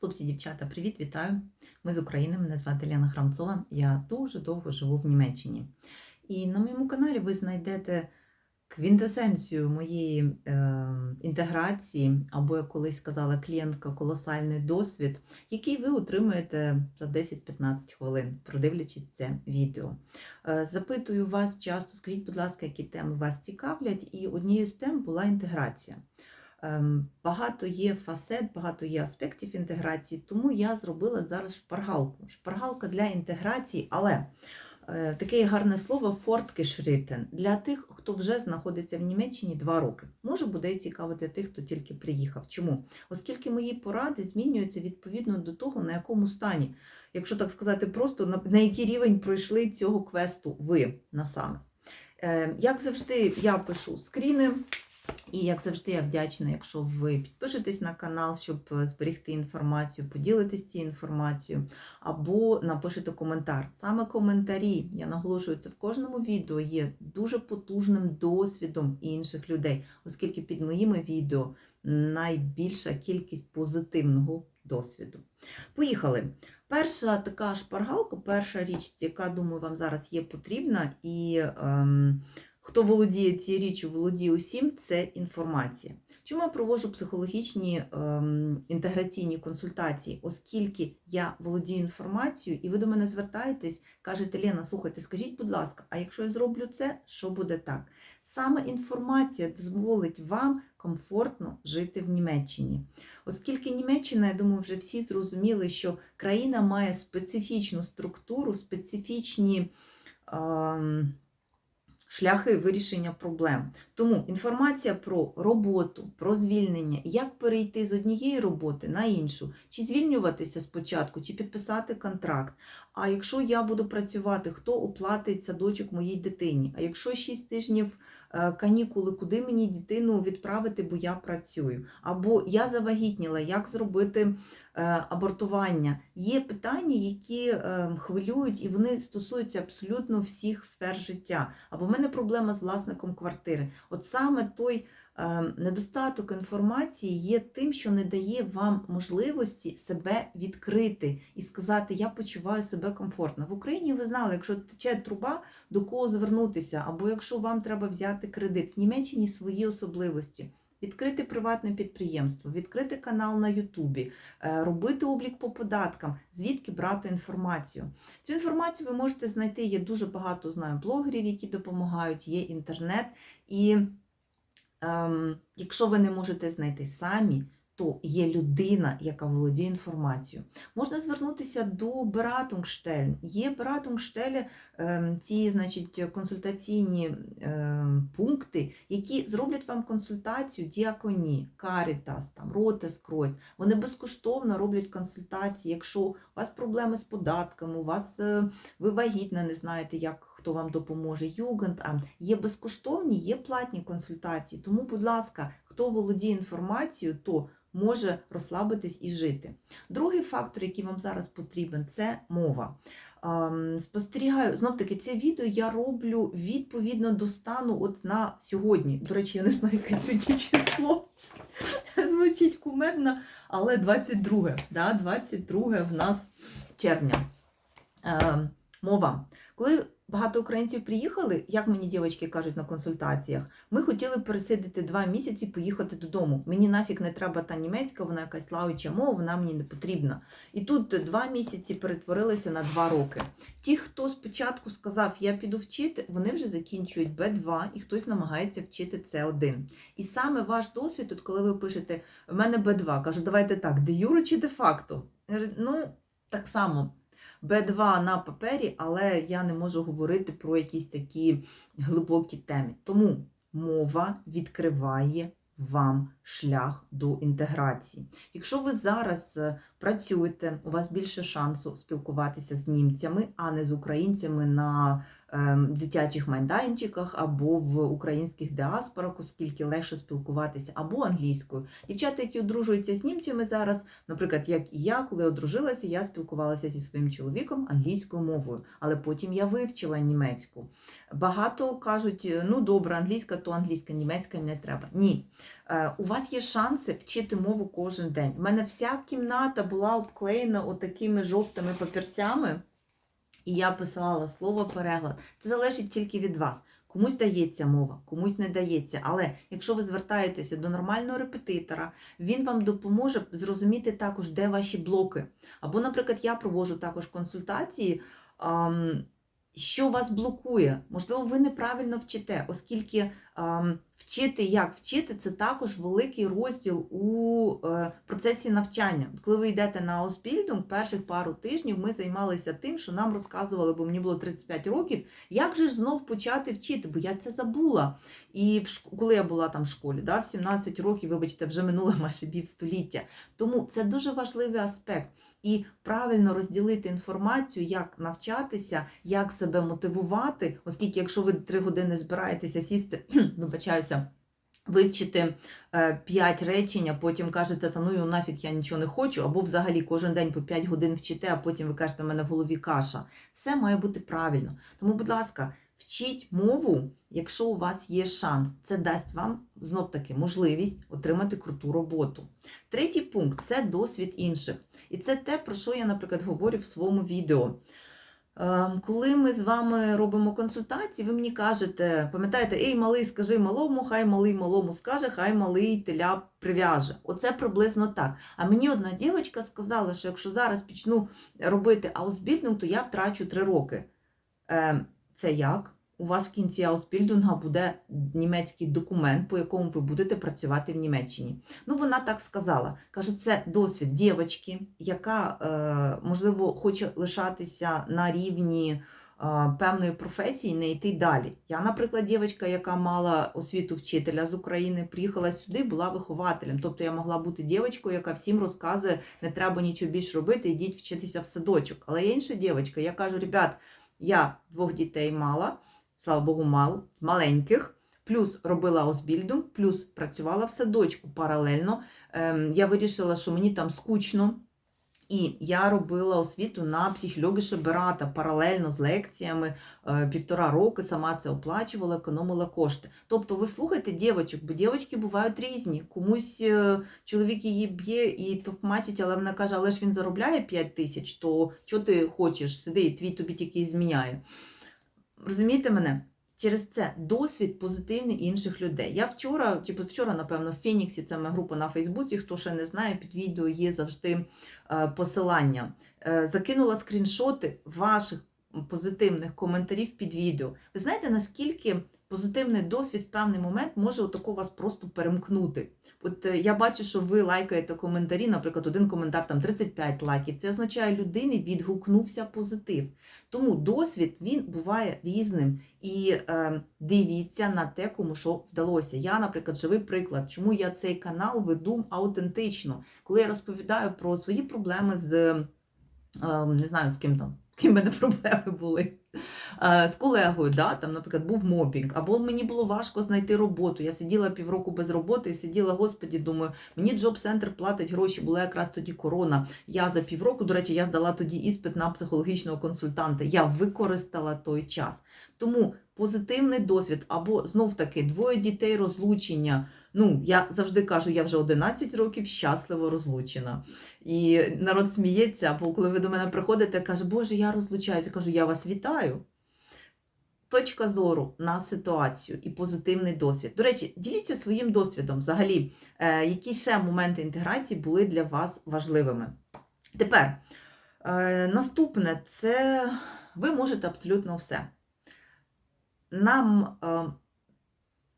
Хлопці, дівчата, привіт, вітаю! Ми з України. Мене звати Лена Храмцова. Я дуже довго живу в Німеччині. І на моєму каналі ви знайдете квінтесенцію моєї е, інтеграції, або, як колись сказала клієнтка, колосальний досвід, який ви отримаєте за 10-15 хвилин, продивлячись це відео. Е, запитую вас часто, скажіть, будь ласка, які теми вас цікавлять, і однією з тем була інтеграція. Ем, Багато є фасет, багато є аспектів інтеграції, тому я зробила зараз шпаргалку. Шпаргалка для інтеграції, але е, таке гарне слово fortgeschritten для тих, хто вже знаходиться в Німеччині два роки. Може буде цікаво для тих, хто тільки приїхав. Чому? Оскільки мої поради змінюються відповідно до того, на якому стані, якщо так сказати, просто на, який рівень пройшли цього квесту ви насаме. Е, Як завжди, я пишу скріни. І, як завжди, я вдячна, якщо ви підпишетесь на канал, щоб е, зберегти інформацію, поділитесь цією інформацією, або напишете коментар. Саме коментарі, я наголошую, це в кожному відео є дуже потужним досвідом інших людей, оскільки під моїми відео найбільша кількість позитивного досвіду. Поїхали. Перша така шпаргалка, перша річ, яка, думаю, вам зараз є потрібна, і ем, хто володіє цією річчю, володіє усім, це інформація. Чому я проводжу психологічні ем, інтеграційні консультації, оскільки я володію інформацією, і ви до мене звертаєтесь, кажете, Лена, слухайте, скажіть, будь ласка, а якщо я зроблю це, що буде так? Саме інформація дозволить вам комфортно жити в Німеччині. Оскільки Німеччина, я думаю, вже всі зрозуміли, що країна має специфічну структуру, специфічні. Ем, шляхи вирішення проблем. Тому інформація про роботу, про звільнення, як перейти з однієї роботи на іншу, чи звільнюватися спочатку, чи підписати контракт. А якщо я буду працювати, хто оплатить садочок моїй дитині? А якщо 6 тижнів е, канікули, куди мені дитину відправити, бо я працюю? Або я завагітніла, як зробити абортування? Є питання, які е, хвилюють, і вони стосуються абсолютно всіх сфер життя. Або в мене проблема з власником квартири. От саме той е, недостаток інформації є тим, що не дає вам можливості себе відкрити і сказати, я почуваю себе комфортно. В Україні ви знали, якщо тече труба, до кого звернутися, або якщо вам треба взяти кредит. В Німеччині свої особливості. Відкрити приватне підприємство, відкрити канал на Ютубі, е, робити облік по податкам, звідки брати інформацію. Цю інформацію ви можете знайти. Є дуже багато знаю блогерів, які допомагають, є інтернет. І ем, якщо ви не можете знайти самі, то є людина, яка володіє інформацією. Можна звернутися до Beratungsstellen. Є Beratungsstelle, ем, ці значить, консультаційні ем, пункти, які зроблять вам консультацію діаконі, Caritas, там, Roteskreuz. Вони безкоштовно роблять консультації. Якщо у вас проблеми з податками, у вас е, ви вагітна, не знаєте, як хто вам допоможе. Югендамт. Є безкоштовні, є платні консультації. Тому, будь ласка, хто володіє інформацією, то може розслабитись і жити. Другий фактор, який вам зараз потрібен, це мова. Ем, Спостерігаю, знов таки, це відео я роблю відповідно до стану от на сьогодні. До речі, я не знаю, яке сьогодні число. Звучить кумедно, але 22, да, 22 в нас червня. Ем, Мова. Коли багато українців приїхали, як мені дівчатки кажуть на консультаціях, ми хотіли пересидіти два місяці, поїхати додому. Мені нафіг не треба та німецька, вона якась лаюча мова, вона мені не потрібна. І тут два місяці перетворилися на два роки. Ті, хто спочатку сказав, я піду вчити, вони вже закінчують Б2, і хтось намагається вчити С1. І саме ваш досвід, от коли ви пишете, в мене Б2, кажу, давайте так, де юро чи де факто? Ну, так само. Б2 на папері, але я не можу говорити про якісь такі глибокі теми. Тому мова відкриває вам шлях до інтеграції. Якщо ви зараз е, працюєте, у вас більше шансу спілкуватися з німцями, а не з українцями на дитячих майданчиках або в українських діаспорах, оскільки легше спілкуватися, або англійською. Дівчата, які одружуються з німцями зараз, наприклад, як і я, коли одружилася, я спілкувалася зі своїм чоловіком англійською мовою, але потім я вивчила німецьку. Багато кажуть, ну добре, англійська, то англійська, німецька не треба. Ні. Е, У вас є шанси вчити мову кожен день. У мене вся кімната була обклеєна отакими жовтими папірцями, і я писала слово переклад. Це залежить тільки від вас. Комусь дається мова, комусь не дається. Але якщо ви звертаєтеся до нормального репетитора, він вам допоможе зрозуміти також, де ваші блоки. Або, наприклад, я проводжу також консультації. що вас блокує? Можливо, ви неправильно вчите, оскільки вчити, як вчити, це також великий розділ у е, процесі навчання. Коли ви йдете на Оспільдум, перших пару тижнів ми займалися тим, що нам розказували, бо мені було 35 років, як же ж знов почати вчити, бо я це забула. І в шк- коли я була там в школі, да, в 17 років, вибачте, вже минуло майже півстоліття. Тому це дуже важливий аспект. І правильно розділити інформацію, як навчатися, як себе мотивувати, оскільки, якщо ви три години збираєтеся сісти, вибачаюся, вивчити е, 5 речень, а потім кажете, та ну і нафіг я нічого не хочу, або взагалі кожен день по 5 годин вчите, а потім ви кажете, в мене в голові каша. Все має бути правильно. Тому, будь ласка, вчіть мову, якщо у вас є шанс. Це дасть вам знов таки можливість отримати круту роботу. Третій пункт це досвід інших. І це те, про що я, наприклад, говорю в своєму відео. Ем, Коли ми з вами робимо консультації, ви мені кажете, пам'ятаєте, ей, малий, скажи малому, хай малий малому скаже, хай малий теля прив'яже. Оце приблизно так. А мені одна дівчинка сказала, що якщо зараз почну робити аусбільдинг, то я втрачу три роки. Ем, Це як? У вас в кінці аусбільдинга буде німецький документ, по якому ви будете працювати в Німеччині. Ну, вона так сказала. Каже, це досвід дівчинки, яка, е, можливо, хоче лишатися на рівні е, певної професії, не йти далі. Я, наприклад, дівчинка, яка мала освіту вчителя з України, приїхала сюди, була вихователем. Тобто я могла бути дівчинкою, яка всім розказує, не треба нічого більше робити, йдіть вчитися в садочок. Але є інша дівчинка, я кажу, ребят, я двох дітей мала, слава Богу, мал, маленьких. Плюс робила Озбільдум, плюс працювала в садочку паралельно. Ем, я вирішила, що мені там скучно. І я робила освіту на психологіше Берата паралельно з лекціями е, півтора роки, сама це оплачувала, економила кошти. Тобто ви слухайте дівчаток, бо дівчатки бувають різні. Комусь е, чоловік її б'є і товкмачить, але вона каже, але ж він заробляє 5 тисяч, то що ти хочеш? Сиди, твій тобі тільки зміняє. Розумієте мене? Через це досвід позитивний інших людей. Я вчора, типу вчора, напевно, в Фініксі, це моя група на Фейсбуці. Хто ще не знає, під відео є завжди е, посилання. Е, закинула скріншоти ваших позитивних коментарів під відео. Ви знаєте, наскільки позитивний досвід в певний момент може отако вас просто перемкнути. От е, я бачу, що ви лайкаєте коментарі, наприклад, один коментар там 35 лайків. Це означає, людини відгукнувся позитив. Тому досвід він буває різним. І е, дивіться на те, кому що вдалося. Я, наприклад, живий приклад, чому я цей канал веду аутентично, коли я розповідаю про свої проблеми з е, не знаю, з ким там. Які в мене проблеми були Е, з колегою, да, там, наприклад, був мобінг, або мені було важко знайти роботу. Я сиділа півроку без роботи і сиділа, господі, думаю, мені джоб-центр платить гроші, була якраз тоді корона. Я за півроку, до речі, я здала тоді іспит на психологічного консультанта. Я використала той час. Тому позитивний досвід, або знов таки двоє дітей розлучення. Ну, я завжди кажу, я вже 11 років щасливо розлучена. І народ сміється, або коли ви до мене приходите, каже, Боже, я розлучаюся. Кажу, я вас вітаю. Точка зору на ситуацію і позитивний досвід. До речі, діліться своїм досвідом взагалі, е, які ще моменти інтеграції були для вас важливими. Тепер, е, наступне це ви можете абсолютно все. Нам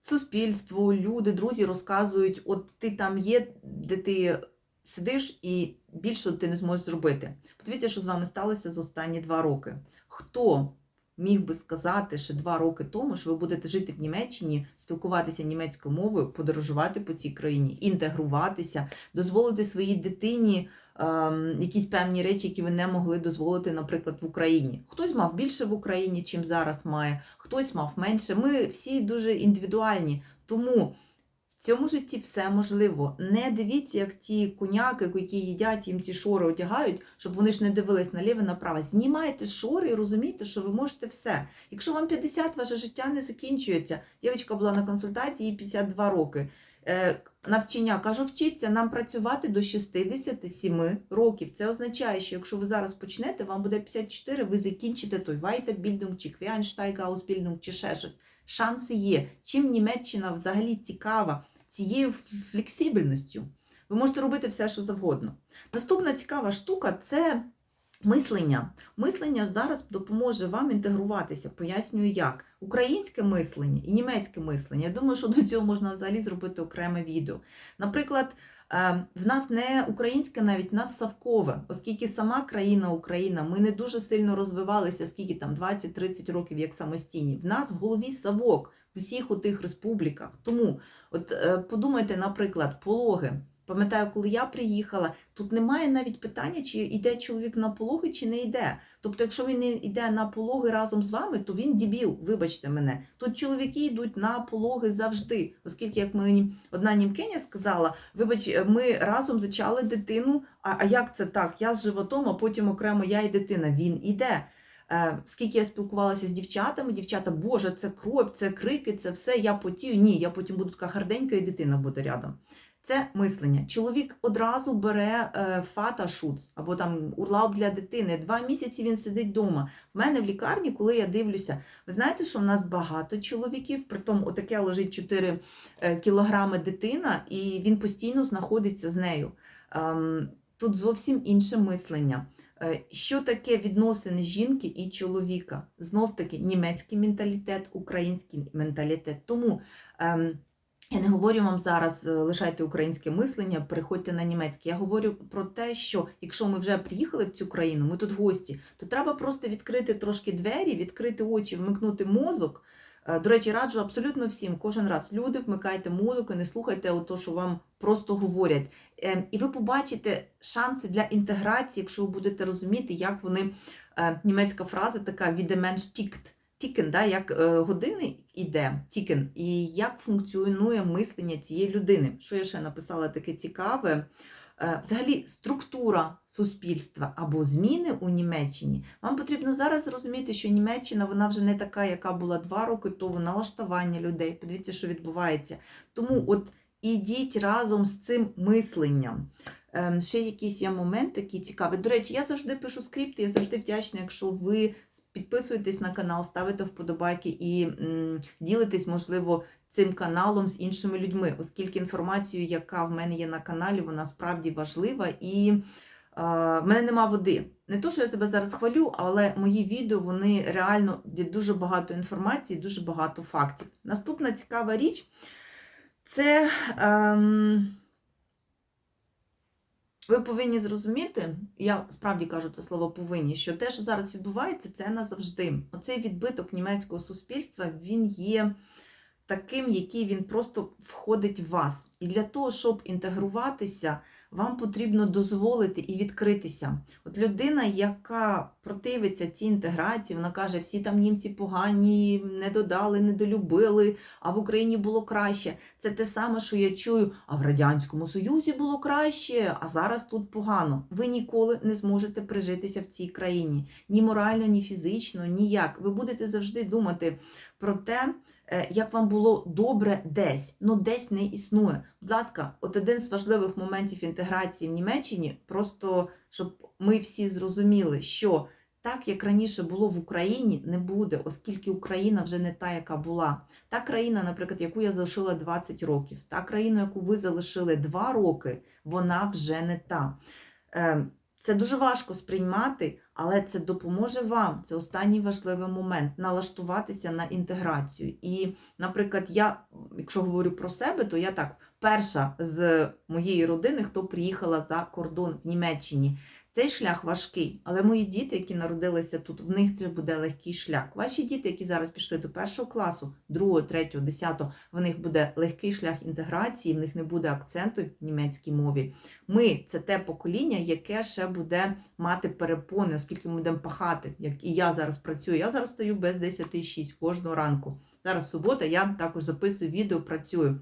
суспільство, люди, друзі розказують, от ти там є, де ти сидиш, і більше ти не зможеш зробити. Подивіться, що з вами сталося за останні два роки. Хто міг би сказати ще два роки тому, що ви будете жити в Німеччині, спілкуватися німецькою мовою, подорожувати по цій країні, інтегруватися, дозволити своїй дитині якісь певні речі, які ви не могли дозволити, наприклад, в Україні. Хтось мав більше в Україні, чим зараз має, хтось мав менше. Ми всі дуже індивідуальні. Тому в цьому житті все можливо. Не дивіться, як ті коняки, які їдять, їм ті шори одягають, щоб вони ж не дивились наліво направо. Знімайте шори і розумійте, що ви можете все. Якщо вам 50, ваше життя не закінчується. Дівчинка була на консультації, їй 52 роки. Е, Навчання кажу, вчіться нам працювати до 67 років. Це означає, що якщо ви зараз почнете, вам буде 54, ви закінчите той Weiterbildung чи Quereinsteiger-Ausbildung чи ще щось. Шанси є. Чим Німеччина взагалі цікава цією флексибельністю. Ви можете робити все, що завгодно. Наступна цікава штука це мислення. Мислення зараз допоможе вам інтегруватися. Пояснюю, як. Українське мислення і німецьке мислення. Я думаю, що до цього можна взагалі зробити окреме відео. Наприклад, е, в нас не українське, навіть в нас савкове, оскільки сама країна Україна, ми не дуже сильно розвивалися, скільки там 20-30 років як самостійні. В нас в голові савок в усіх у тих республіках. Тому от е, подумайте, наприклад, пологи. Пам'ятаю, коли я приїхала, тут немає навіть питання, чи йде чоловік на пологи, чи не йде. Тобто, якщо він не йде на пологи разом з вами, то він дебіл, вибачте мене. Тут чоловіки йдуть на пологи завжди, оскільки, як мені одна німкеня сказала, вибач, ми разом зачали дитину. А, а як це так? Я з животом, а потім окремо я і дитина. Він іде. Е, Скільки я спілкувалася з дівчатами, дівчата, Боже, це кров, це крики, це все. Я потію. Ні, я потім буду така харденька, і дитина буде рядом. Це мислення. Чоловік одразу бере е, фата шуц або там урлап для дитини. Два місяці він сидить вдома. В мене в лікарні, коли я дивлюся, ви знаєте, що в нас багато чоловіків, притом отаке лежить 4 е, кілограми дитина, і він постійно знаходиться з нею. Ем, тут зовсім інше мислення. Е, Що таке відносини жінки і чоловіка? Знов таки німецький менталітет, український менталітет. Тому. Я не говорю вам зараз, е, лишайте українське мислення, переходьте на німецьке. Я говорю про те, що якщо ми вже приїхали в цю країну, ми тут гості, то треба просто відкрити трошки двері, відкрити очі, вмикнути мозок. Е, До речі, раджу абсолютно всім. Кожен раз люди вмикайте музику, не слухайте ото, що вам просто говорять. Е, І ви побачите шанси для інтеграції, якщо ви будете розуміти, як вони німецька фраза така відеменш тікт. Тікен, да, як е, години йде, тікен, і як функціонує мислення цієї людини. Що я ще написала таке цікаве? Е, взагалі, структура суспільства або зміни у Німеччині. Вам потрібно зараз зрозуміти, що Німеччина вона вже не така, яка була два роки тому, налаштування людей. Подивіться, що відбувається. Тому от ідіть разом з цим мисленням. Ем, ще якісь є моменти такі цікаві. До речі, я завжди пишу скрипти, я завжди вдячна, якщо ви підписуєтесь на канал, ставите вподобайки і ділитесь, можливо, цим каналом з іншими людьми, оскільки інформацію, яка в мене є на каналі, вона справді важлива і е, в мене нема води. Не то, що я себе зараз хвалю, але мої відео вони реально є дуже багато інформації, дуже багато фактів. Наступна цікава річ це. Ем, ви повинні зрозуміти, я справді кажу це слово повинні, що те, що зараз відбувається, це назавжди. Оцей відбиток німецького суспільства він є таким, який він просто входить в вас. І для того, щоб інтегруватися, вам потрібно дозволити і відкритися. От людина, яка противиться цій інтеграції, вона каже, всі там німці погані, не додали, недолюбили, а в Україні було краще. Це те саме, що я чую, а в Радянському Союзі було краще, а зараз тут погано. Ви ніколи не зможете прижитися в цій країні. Ні морально, ні фізично, ніяк. Ви будете завжди думати про те, як вам було добре десь, ну десь не існує. Будь ласка, от один з важливих моментів інтеграції в Німеччині, просто щоб ми всі зрозуміли, що так, як раніше було в Україні, не буде, оскільки Україна вже не та, яка була. Та країна, наприклад, яку я залишила 20 років, та країна, яку ви залишили 2 роки, вона вже не та. Це дуже важко сприймати, але це допоможе вам. Це останній важливий момент налаштуватися на інтеграцію. І, наприклад, я, якщо говорю про себе, то я так перша з моєї родини, хто приїхала за кордон в Німеччині. Цей шлях важкий, але мої діти, які народилися тут, в них вже буде легкий шлях. Ваші діти, які зараз пішли до першого класу, другого, третього, десятого, в них буде легкий шлях інтеграції, в них не буде акценту в німецькій мові. Ми це те покоління, яке ще буде мати перепони, оскільки ми будемо пахати. Як і я зараз працюю. Я зараз стаю без 10.06 кожного ранку. Зараз субота, я також записую відео, працюю.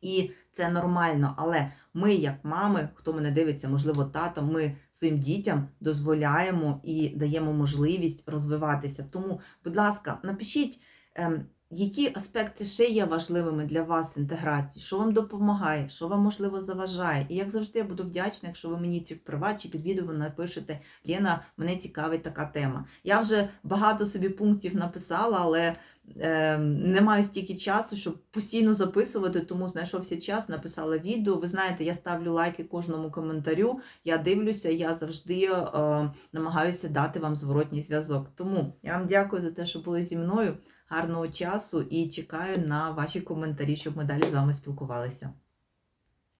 І це нормально, але ми, як мами, хто мене дивиться, можливо, тато, ми своїм дітям дозволяємо і даємо можливість розвиватися. Тому, будь ласка, напишіть, ем, які аспекти ще є важливими для вас інтеграції, що вам допомагає, що вам можливо заважає. І як завжди, я буду вдячна, якщо ви мені ці в приват чи під відео напишете Лена, мене цікавить така тема. Я вже багато собі пунктів написала, але е, не маю стільки часу, щоб постійно записувати, тому знайшовся час, написала відео. Ви знаєте, я ставлю лайки кожному коментарю. Я дивлюся, я завжди е, намагаюся дати вам зворотній зв'язок. Тому я вам дякую за те, що були зі мною. Гарного часу і чекаю на ваші коментарі, щоб ми далі з вами спілкувалися.